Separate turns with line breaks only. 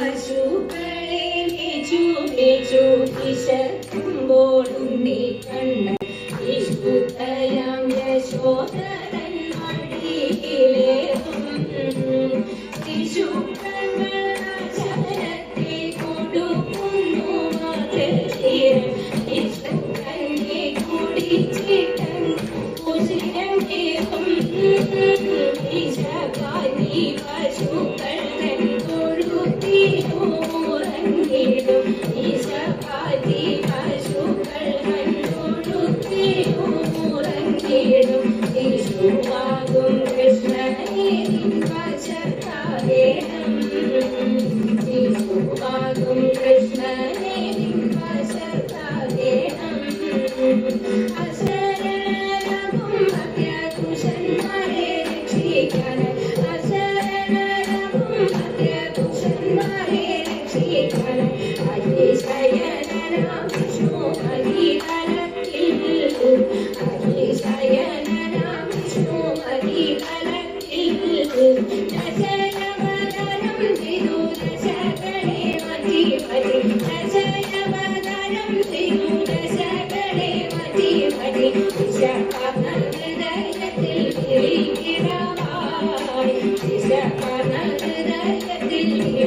പശുക്കളെ ചൂടി ചൂടി വിശക്കുമ്പോൾ ഉണ്ണി